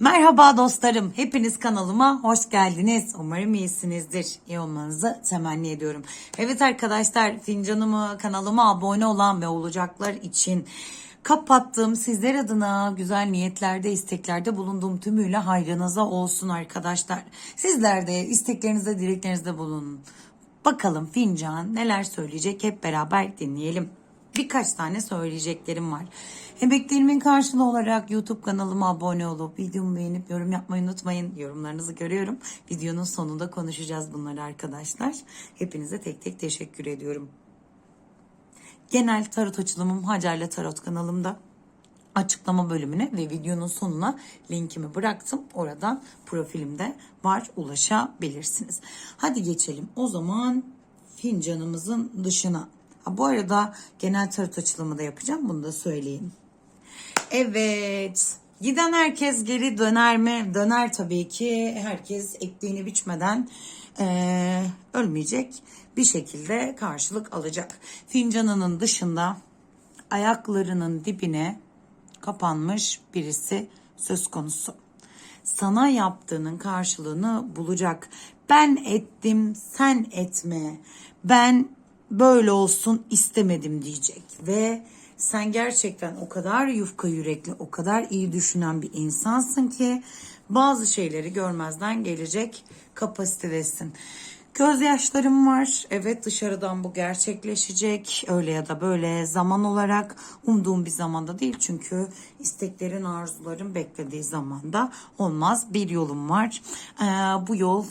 Merhaba dostlarım. Hepiniz kanalıma hoş geldiniz. Umarım iyisinizdir. İyi olmanızı temenni ediyorum. Evet arkadaşlar fincanımı kanalıma abone olan ve olacaklar için kapattım. Sizler adına güzel niyetlerde, isteklerde bulunduğum tümüyle hayrınıza olsun arkadaşlar. Sizler de isteklerinizde, dileklerinizde bulunun. Bakalım fincan neler söyleyecek hep beraber dinleyelim birkaç tane söyleyeceklerim var. Emeklerimin karşılığı olarak YouTube kanalıma abone olup videomu beğenip yorum yapmayı unutmayın. Yorumlarınızı görüyorum. Videonun sonunda konuşacağız bunları arkadaşlar. Hepinize tek tek teşekkür ediyorum. Genel tarot açılımım Hacer'le Tarot kanalımda açıklama bölümüne ve videonun sonuna linkimi bıraktım. Oradan profilimde var ulaşabilirsiniz. Hadi geçelim o zaman fincanımızın dışına. Ha, bu arada genel tarot açılımı da yapacağım bunu da söyleyeyim. Evet. Giden herkes geri döner mi? Döner tabii ki. Herkes ektiğini biçmeden eee, ölmeyecek. Bir şekilde karşılık alacak. Fincanının dışında ayaklarının dibine kapanmış birisi söz konusu. Sana yaptığının karşılığını bulacak. Ben ettim, sen etme. Ben böyle olsun istemedim diyecek ve sen gerçekten o kadar yufka yürekli, o kadar iyi düşünen bir insansın ki bazı şeyleri görmezden gelecek kapasitedesin. Gözyaşlarım var. Evet dışarıdan bu gerçekleşecek. Öyle ya da böyle zaman olarak umduğum bir zamanda değil. Çünkü isteklerin, arzuların beklediği zamanda olmaz. Bir yolum var. Ee, bu yol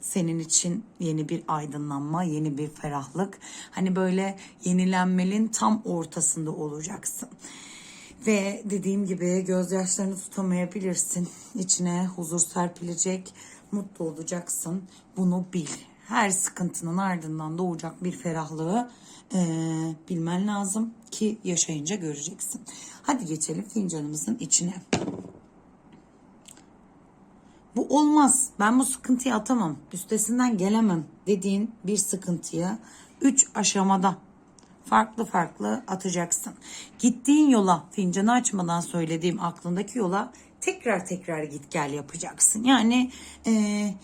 senin için yeni bir aydınlanma, yeni bir ferahlık. Hani böyle yenilenmenin tam ortasında olacaksın. Ve dediğim gibi gözyaşlarını tutamayabilirsin. İçine huzur serpilecek, mutlu olacaksın. Bunu bil. Her sıkıntının ardından doğacak bir ferahlığı eee, bilmen lazım ki yaşayınca göreceksin. Hadi geçelim fincanımızın içine. Bu olmaz. Ben bu sıkıntıyı atamam. Üstesinden gelemem dediğin bir sıkıntıyı 3 aşamada farklı farklı atacaksın. Gittiğin yola fincanı açmadan söylediğim aklındaki yola tekrar tekrar git gel yapacaksın. Yani eee,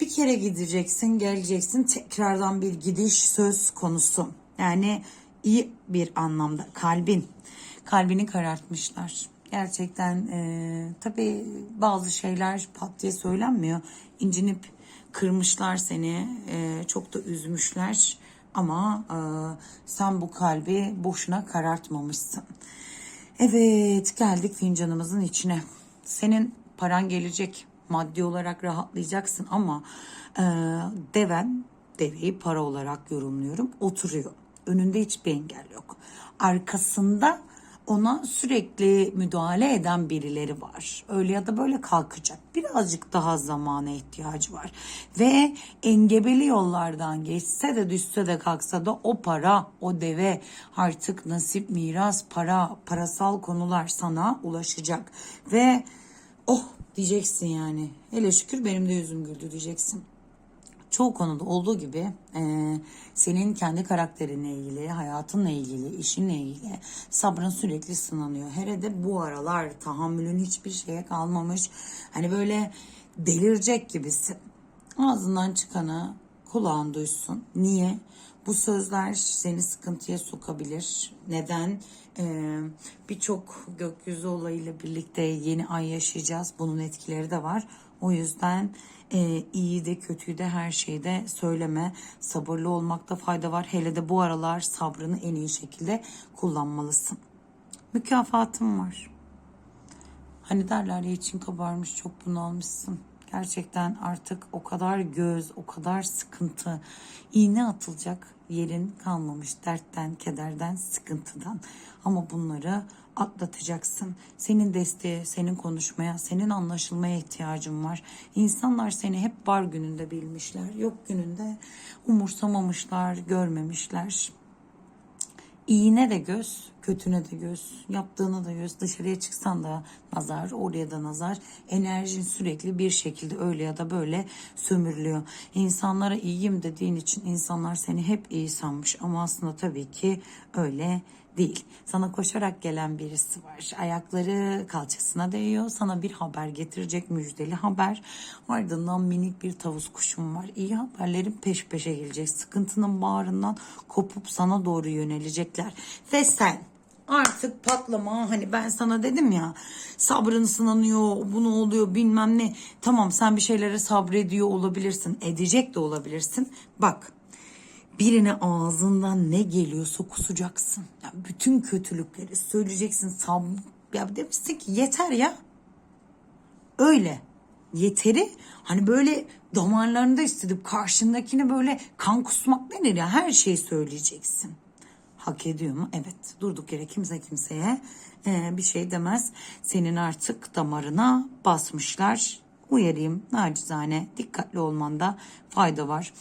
bir kere gideceksin geleceksin tekrardan bir gidiş söz konusu. Yani iyi bir anlamda kalbin kalbini karartmışlar. Gerçekten e, tabii bazı şeyler pat diye söylenmiyor. İncinip kırmışlar seni. e, çok da üzmüşler. Ama e, sen bu kalbi boşuna karartmamışsın. Evet geldik fincanımızın içine. Senin paran gelecek. Maddi olarak rahatlayacaksın ama e, deven, deveyi para olarak yorumluyorum, oturuyor. Önünde hiçbir engel yok. Arkasında ona sürekli müdahale eden birileri var. Öyle ya da böyle kalkacak. Birazcık daha zamana ihtiyacı var. Ve engebeli yollardan geçse de düşse de kalksa da o para, o deve artık nasip, miras, para, parasal konular sana ulaşacak. Ve oh diyeceksin yani. Hele şükür benim de yüzüm güldü diyeceksin çoğu konuda olduğu gibi e, senin kendi karakterinle ilgili, hayatınla ilgili, işinle ilgili sabrın sürekli sınanıyor. Hele de bu aralar tahammülün hiçbir şeye kalmamış. Hani böyle delirecek gibisin. Ağzından çıkanı kulağın duysun. Niye? Bu sözler seni sıkıntıya sokabilir. Neden? Ee, Birçok gökyüzü olayıyla birlikte yeni ay yaşayacağız. Bunun etkileri de var. O yüzden e, iyi de kötüyü de her şeyde söyleme. Sabırlı olmakta fayda var. Hele de bu aralar sabrını en iyi şekilde kullanmalısın. Mükafatım var. Hani derler ya için kabarmış çok bunalmışsın. Gerçekten artık o kadar göz, o kadar sıkıntı, iğne atılacak yerin kalmamış dertten, kederden, sıkıntıdan. Ama bunları atlatacaksın. Senin desteğe, senin konuşmaya, senin anlaşılmaya ihtiyacın var. İnsanlar seni hep var gününde bilmişler. Yok gününde umursamamışlar, görmemişler. İyine de göz, kötüne de göz, yaptığına da göz, dışarıya çıksan da nazar, oraya da nazar. Enerjin sürekli bir şekilde öyle ya da böyle sömürülüyor. İnsanlara iyiyim dediğin için insanlar seni hep iyi sanmış ama aslında tabii ki öyle değil. Sana koşarak gelen birisi var. Ayakları kalçasına değiyor. Sana bir haber getirecek müjdeli haber. Ardından minik bir tavus kuşum var. İyi haberlerin peş peşe gelecek. Sıkıntının bağrından kopup sana doğru yönelecekler. Ve sen artık patlama hani ben sana dedim ya sabrın sınanıyor bunu oluyor bilmem ne. Tamam sen bir şeylere sabrediyor olabilirsin edecek de olabilirsin. Bak birine ağzından ne geliyorsa kusacaksın. Ya bütün kötülükleri söyleyeceksin sab ya demişsin ki yeter ya. Öyle. Yeteri. Hani böyle damarlarında hissedip karşındakine böyle kan kusmak denir ya her şeyi söyleyeceksin. Hak ediyor mu? Evet. Durduk yere kimse kimseye e, bir şey demez. Senin artık damarına basmışlar. Uyarayım nacizane dikkatli olmanda fayda var.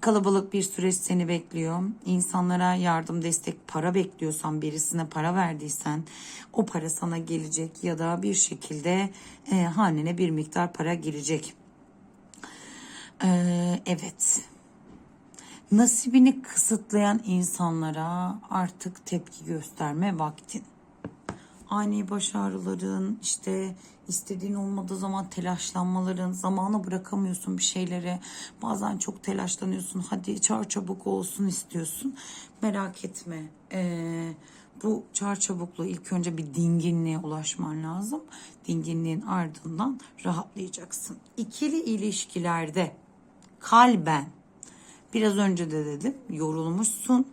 Kalabalık bir süreç seni bekliyor. İnsanlara yardım, destek, para bekliyorsan, birisine para verdiysen o para sana gelecek ya da bir şekilde e, hanene bir miktar para girecek. Ee, evet. Nasibini kısıtlayan insanlara artık tepki gösterme vaktin. Ani baş ağrıların, işte istediğin olmadığı zaman telaşlanmaların, zamana bırakamıyorsun bir şeyleri. Bazen çok telaşlanıyorsun, hadi çağır çabuk olsun istiyorsun. Merak etme. Ee, bu çağır çabukluğu ilk önce bir dinginliğe ulaşman lazım. Dinginliğin ardından rahatlayacaksın. İkili ilişkilerde kalben Biraz önce de dedim yorulmuşsun.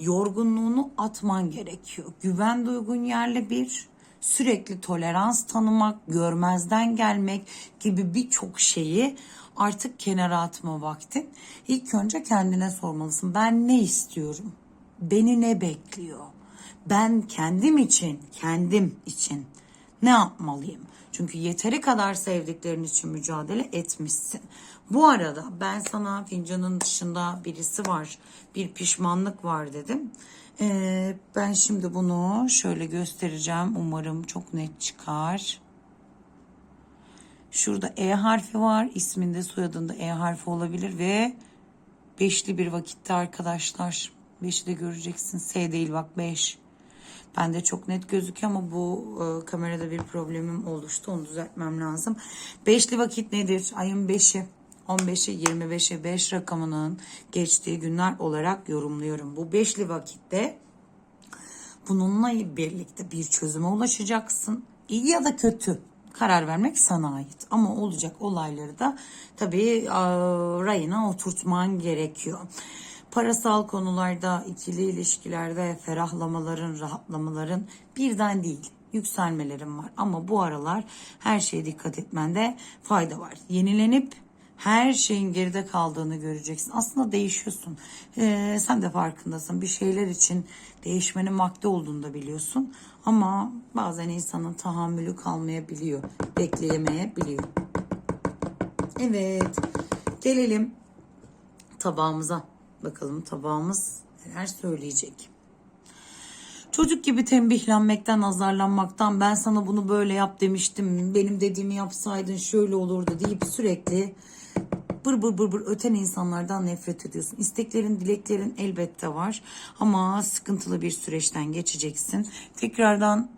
Yorgunluğunu atman gerekiyor. Güven duygun yerle bir. Sürekli tolerans tanımak, görmezden gelmek gibi birçok şeyi artık kenara atma vaktin. İlk önce kendine sormalısın. Ben ne istiyorum? Beni ne bekliyor? Ben kendim için, kendim için ne yapmalıyım? Çünkü yeteri kadar sevdiklerin için mücadele etmişsin. Bu arada ben sana fincanın dışında birisi var, bir pişmanlık var dedim. Ee, ben şimdi bunu şöyle göstereceğim. Umarım çok net çıkar. Şurada E harfi var. İsminde soyadında E harfi olabilir ve beşli bir vakitte arkadaşlar. Beşi de göreceksin. S değil bak beş. Ben de çok net gözüküyor ama bu e, kamerada bir problemim oluştu. Onu düzeltmem lazım. Beşli vakit nedir? Ayın beşi. 15'e 25'e 5 rakamının geçtiği günler olarak yorumluyorum. Bu beşli vakitte bununla birlikte bir çözüme ulaşacaksın. İyi ya da kötü karar vermek sana ait. Ama olacak olayları da tabii rayına oturtman gerekiyor. Parasal konularda, ikili ilişkilerde ferahlamaların, rahatlamaların birden değil yükselmelerim var. Ama bu aralar her şeye dikkat etmende fayda var. Yenilenip her şeyin geride kaldığını göreceksin. Aslında değişiyorsun. Ee, sen de farkındasın. Bir şeyler için değişmenin vakti olduğunu da biliyorsun. Ama bazen insanın tahammülü kalmayabiliyor. Bekleyemeyebiliyor. Evet. Gelelim tabağımıza. Bakalım tabağımız neler söyleyecek. Çocuk gibi tembihlenmekten, azarlanmaktan ben sana bunu böyle yap demiştim. Benim dediğimi yapsaydın şöyle olurdu deyip sürekli bır bır bır bır öten insanlardan nefret ediyorsun. İsteklerin, dileklerin elbette var ama sıkıntılı bir süreçten geçeceksin. Tekrardan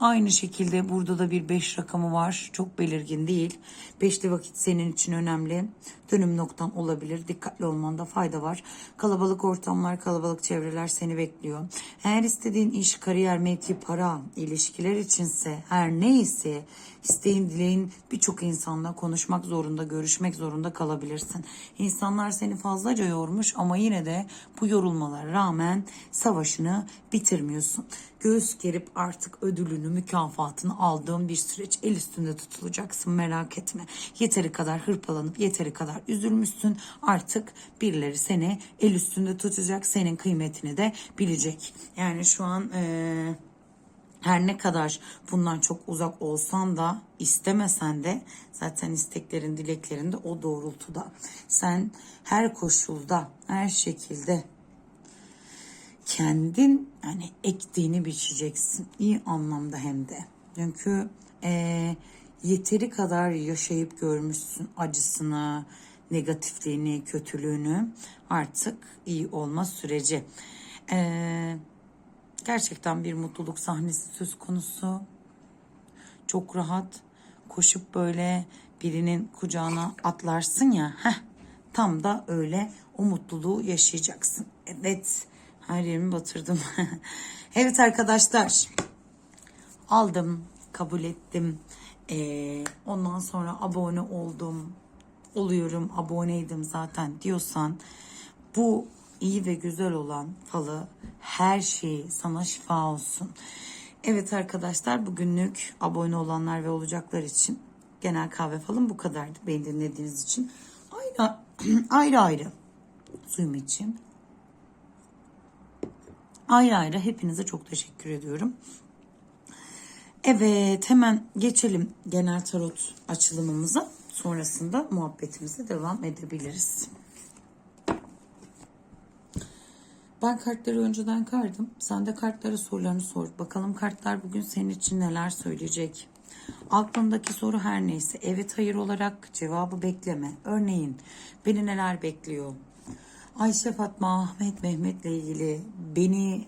Aynı şekilde burada da bir 5 rakamı var. Çok belirgin değil. Beşli vakit senin için önemli. Dönüm noktan olabilir. Dikkatli olmanda fayda var. Kalabalık ortamlar, kalabalık çevreler seni bekliyor. Eğer istediğin iş, kariyer, mevki, para, ilişkiler içinse her neyse isteğin, dileğin birçok insanla konuşmak zorunda, görüşmek zorunda kalabilirsin. İnsanlar seni fazlaca yormuş ama yine de bu yorulmalara rağmen savaşını bitirmiyorsun. Göğüs gerip artık ödülünü, mükafatını aldığın bir süreç el üstünde tutulacaksın merak etme. Yeteri kadar hırpalanıp yeteri kadar üzülmüşsün. Artık birileri seni el üstünde tutacak. Senin kıymetini de bilecek. Yani şu an ee, her ne kadar bundan çok uzak olsan da istemesen de zaten isteklerin dileklerin de o doğrultuda. Sen her koşulda her şekilde kendin hani ektiğini biçeceksin. iyi anlamda hem de. Çünkü e, yeteri kadar yaşayıp görmüşsün acısını, negatifliğini, kötülüğünü artık iyi olma süreci. E, Gerçekten bir mutluluk sahnesi söz konusu. Çok rahat koşup böyle birinin kucağına atlarsın ya. Heh, tam da öyle o mutluluğu yaşayacaksın. Evet. Her yerimi batırdım. evet arkadaşlar. Aldım, kabul ettim. Ee, ondan sonra abone oldum. Oluyorum, aboneydim zaten diyorsan bu iyi ve güzel olan falı her şeyi sana şifa olsun. Evet arkadaşlar bugünlük abone olanlar ve olacaklar için genel kahve falım bu kadardı. Beni dinlediğiniz için ayrı ayrı, ayrı. suyumu içeyim. Ayrı ayrı hepinize çok teşekkür ediyorum. Evet hemen geçelim genel tarot açılımımıza. Sonrasında muhabbetimize devam edebiliriz. Ben kartları önceden kardım. Sen de kartlara sorularını sor. Bakalım kartlar bugün senin için neler söyleyecek. Aklındaki soru her neyse evet hayır olarak cevabı bekleme. Örneğin beni neler bekliyor? Ayşe Fatma Ahmet Mehmet'le ilgili beni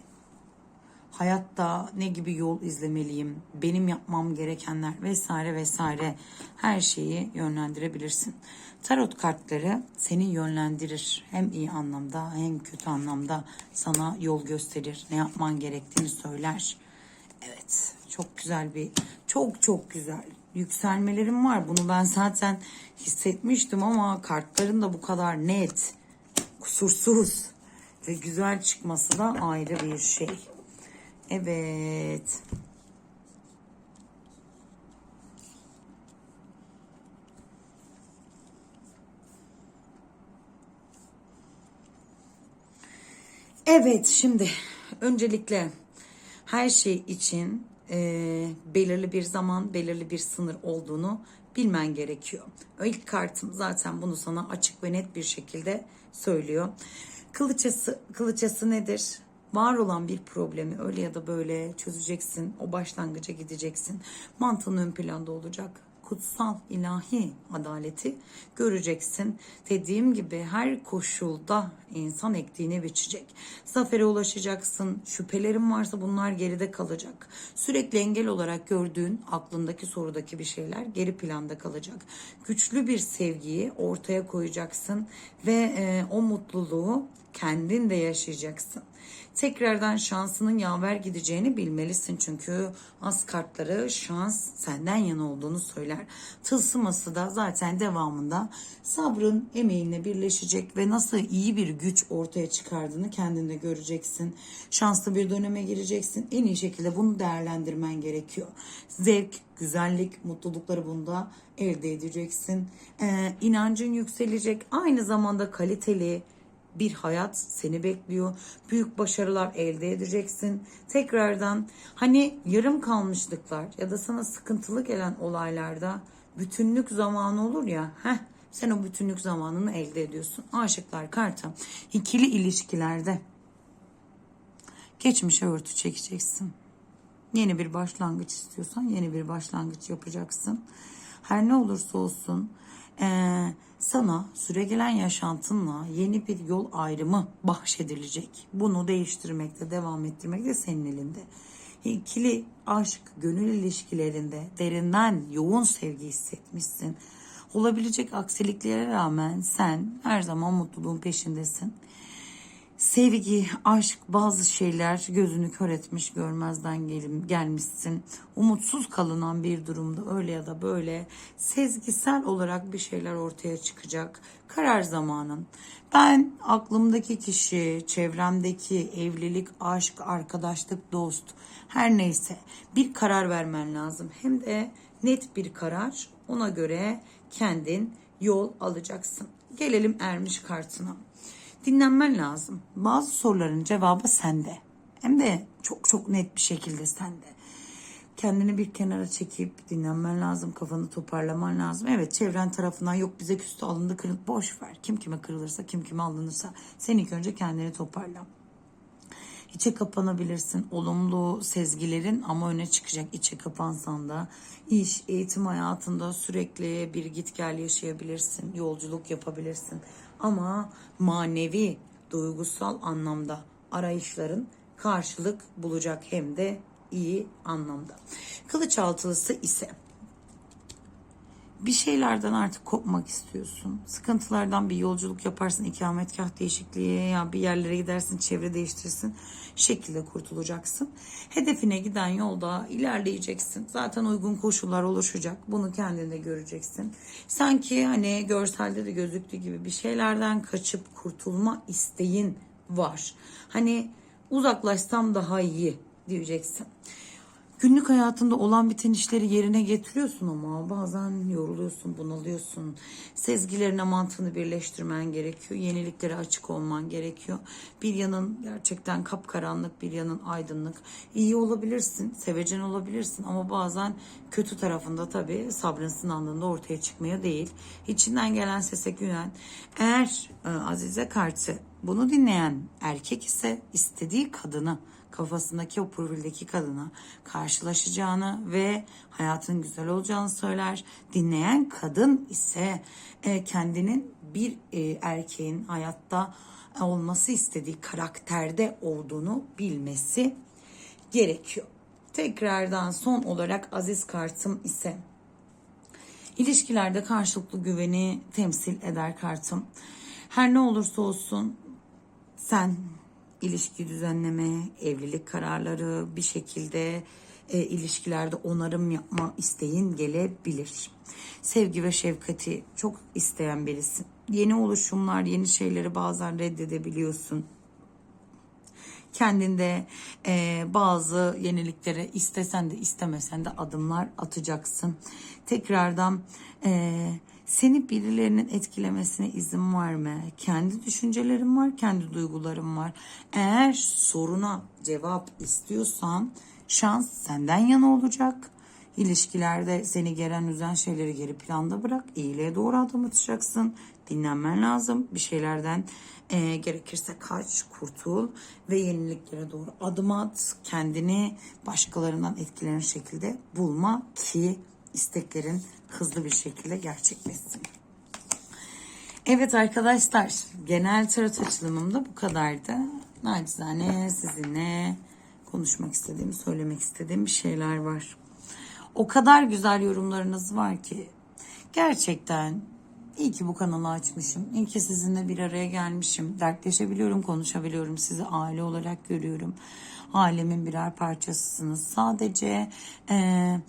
hayatta ne gibi yol izlemeliyim, benim yapmam gerekenler vesaire vesaire her şeyi yönlendirebilirsin. Tarot kartları seni yönlendirir. Hem iyi anlamda hem kötü anlamda sana yol gösterir. Ne yapman gerektiğini söyler. Evet çok güzel bir çok çok güzel yükselmelerim var. Bunu ben zaten hissetmiştim ama kartların da bu kadar net, kusursuz ve güzel çıkması da ayrı bir şey. Evet. Evet şimdi öncelikle her şey için e, belirli bir zaman, belirli bir sınır olduğunu bilmen gerekiyor. İlk kartım zaten bunu sana açık ve net bir şekilde söylüyor. Kılıçası, kılıçası nedir? Var olan bir problemi öyle ya da böyle çözeceksin. O başlangıca gideceksin. Mantığın ön planda olacak kutsal ilahi adaleti göreceksin. Dediğim gibi her koşulda insan ektiğini biçecek. Zafere ulaşacaksın. Şüphelerin varsa bunlar geride kalacak. Sürekli engel olarak gördüğün aklındaki sorudaki bir şeyler geri planda kalacak. Güçlü bir sevgiyi ortaya koyacaksın ve e, o mutluluğu kendin de yaşayacaksın. Tekrardan şansının yaver gideceğini bilmelisin çünkü az kartları şans senden yana olduğunu söyler. Tılsıması da zaten devamında sabrın emeğinle birleşecek ve nasıl iyi bir güç ortaya çıkardığını kendinde göreceksin. Şanslı bir döneme gireceksin. En iyi şekilde bunu değerlendirmen gerekiyor. Zevk, güzellik, mutlulukları bunda elde edeceksin. Ee, inancın yükselecek. Aynı zamanda kaliteli, bir hayat seni bekliyor. Büyük başarılar elde edeceksin. Tekrardan hani yarım kalmışlıklar ya da sana sıkıntılı gelen olaylarda bütünlük zamanı olur ya. Heh, sen o bütünlük zamanını elde ediyorsun. Aşıklar kartı. İkili ilişkilerde geçmişe örtü çekeceksin. Yeni bir başlangıç istiyorsan yeni bir başlangıç yapacaksın. Her ne olursa olsun eee sana süregelen yaşantınla yeni bir yol ayrımı bahşedilecek. Bunu değiştirmekte, devam ettirmek de senin elinde. İkili aşk, gönül ilişkilerinde derinden yoğun sevgi hissetmişsin. Olabilecek aksiliklere rağmen sen her zaman mutluluğun peşindesin sevgi, aşk bazı şeyler gözünü kör etmiş görmezden gelim, gelmişsin. Umutsuz kalınan bir durumda öyle ya da böyle sezgisel olarak bir şeyler ortaya çıkacak. Karar zamanın. Ben aklımdaki kişi, çevremdeki evlilik, aşk, arkadaşlık, dost her neyse bir karar vermen lazım. Hem de net bir karar ona göre kendin yol alacaksın. Gelelim ermiş kartına dinlenmen lazım. Bazı soruların cevabı sende. Hem de çok çok net bir şekilde sende. Kendini bir kenara çekip dinlenmen lazım, kafanı toparlaman lazım. Evet çevren tarafından yok bize küstü alındı kırıldı boş ver. Kim kime kırılırsa kim kime alınırsa sen ilk önce kendini toparla. İçe kapanabilirsin. Olumlu sezgilerin ama öne çıkacak. İçe kapansan da iş, eğitim hayatında sürekli bir git gel yaşayabilirsin. Yolculuk yapabilirsin. Ama manevi, duygusal anlamda arayışların karşılık bulacak hem de iyi anlamda. Kılıç altılısı ise bir şeylerden artık kopmak istiyorsun. Sıkıntılardan bir yolculuk yaparsın, ikametgah değişikliği ya bir yerlere gidersin, çevre değiştirirsin. Şekilde kurtulacaksın. Hedefine giden yolda ilerleyeceksin. Zaten uygun koşullar oluşacak. Bunu kendinde göreceksin. Sanki hani görselde de gözüktüğü gibi bir şeylerden kaçıp kurtulma isteğin var. Hani uzaklaşsam daha iyi diyeceksin. Günlük hayatında olan biten işleri yerine getiriyorsun ama bazen yoruluyorsun, bunalıyorsun. Sezgilerine mantığını birleştirmen gerekiyor. Yeniliklere açık olman gerekiyor. Bir yanın gerçekten kapkaranlık, bir yanın aydınlık. İyi olabilirsin, sevecen olabilirsin ama bazen kötü tarafında tabii sabrın sınandığında ortaya çıkmaya değil. İçinden gelen sese güven. Eğer e, Azize Kartı bunu dinleyen erkek ise istediği kadını kafasındaki o profildeki kadına karşılaşacağını ve hayatın güzel olacağını söyler. Dinleyen kadın ise e, kendinin bir e, erkeğin hayatta olması istediği karakterde olduğunu bilmesi gerekiyor. Tekrardan son olarak aziz kartım ise İlişkilerde karşılıklı güveni temsil eder kartım. Her ne olursa olsun sen ilişki düzenleme, evlilik kararları bir şekilde e, ilişkilerde onarım yapma isteğin gelebilir. Sevgi ve şefkati çok isteyen birisin. Yeni oluşumlar, yeni şeyleri bazen reddedebiliyorsun kendinde e, bazı yeniliklere istesen de istemesen de adımlar atacaksın. Tekrardan e, seni birilerinin etkilemesine izin verme. Kendi düşüncelerim var, kendi duygularım var. Eğer soruna cevap istiyorsan şans senden yana olacak. İlişkilerde seni gelen üzen şeyleri geri planda bırak. İyiliğe doğru adım atacaksın. Dinlenmen lazım. Bir şeylerden e, gerekirse kaç, kurtul ve yeniliklere doğru adım at. Kendini başkalarından etkilenen şekilde bulma ki isteklerin hızlı bir şekilde gerçekleşsin. Evet arkadaşlar genel tarot açılımım da bu kadardı. Nacizane sizinle konuşmak istediğim, söylemek istediğim bir şeyler var. O kadar güzel yorumlarınız var ki gerçekten iyi ki bu kanalı açmışım. İyi ki sizinle bir araya gelmişim. Dertleşebiliyorum, konuşabiliyorum. Sizi aile olarak görüyorum. Ailemin birer parçasısınız. Sadece eee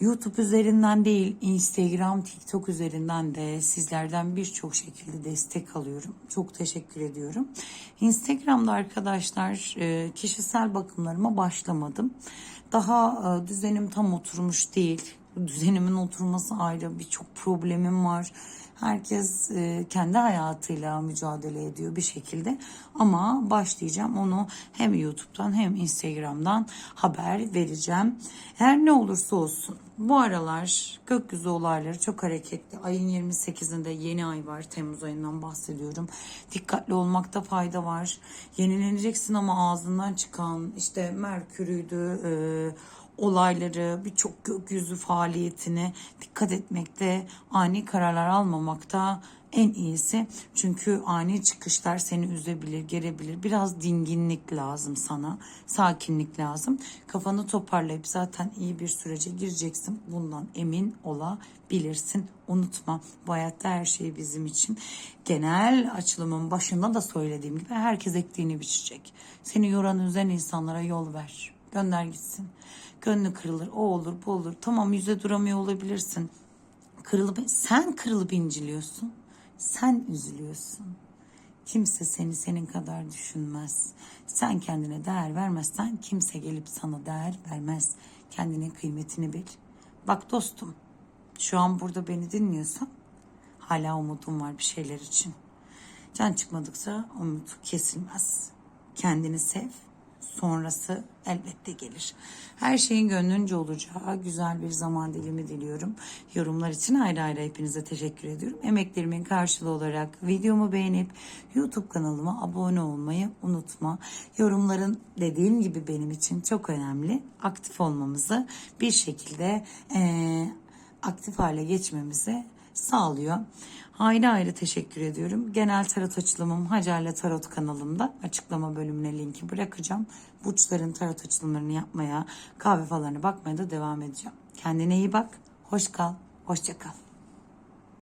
YouTube üzerinden değil, Instagram, TikTok üzerinden de sizlerden birçok şekilde destek alıyorum. Çok teşekkür ediyorum. Instagram'da arkadaşlar e, kişisel bakımlarıma başlamadım. Daha e, düzenim tam oturmuş değil. Düzenimin oturması ayrı birçok problemim var. Herkes e, kendi hayatıyla mücadele ediyor bir şekilde. Ama başlayacağım onu hem YouTube'dan hem Instagram'dan haber vereceğim. Her ne olursa olsun bu aralar gökyüzü olayları çok hareketli. Ayın 28'inde yeni ay var. Temmuz ayından bahsediyorum. Dikkatli olmakta fayda var. Yenileneceksin ama ağzından çıkan işte Merkür'üydü, e, olayları, birçok gökyüzü faaliyetine dikkat etmekte, ani kararlar almamakta en iyisi. Çünkü ani çıkışlar seni üzebilir, gerebilir. Biraz dinginlik lazım sana, sakinlik lazım. Kafanı toparlayıp zaten iyi bir sürece gireceksin. Bundan emin olabilirsin. Unutma bu hayatta her şey bizim için. Genel açılımın başında da söylediğim gibi herkes ektiğini biçecek. Seni yoran üzen insanlara yol ver. Gönder gitsin. Gönlü kırılır. O olur bu olur. Tamam yüze duramıyor olabilirsin. Kırılıp sen kırılıp inciliyorsun. Sen üzülüyorsun. Kimse seni senin kadar düşünmez. Sen kendine değer vermezsen kimse gelip sana değer vermez. Kendine kıymetini bil. Bak dostum, şu an burada beni dinliyorsan hala umudum var bir şeyler için. Can çıkmadıkça umut kesilmez. Kendini sev, sonrası elbette gelir. Her şeyin gönlünce olacağı güzel bir zaman dilimi diliyorum. Yorumlar için ayrı ayrı hepinize teşekkür ediyorum. Emeklerimin karşılığı olarak videomu beğenip YouTube kanalıma abone olmayı unutma. Yorumların dediğim gibi benim için çok önemli. Aktif olmamızı bir şekilde eee, aktif hale geçmemizi sağlıyor. Ayrı ayrı teşekkür ediyorum. Genel tarot açılımım Hacer'le Tarot kanalımda. Açıklama bölümüne linki bırakacağım. Burçların tarot açılımlarını yapmaya, kahve falarına bakmaya da devam edeceğim. Kendine iyi bak. Hoş kal. Hoşça kal.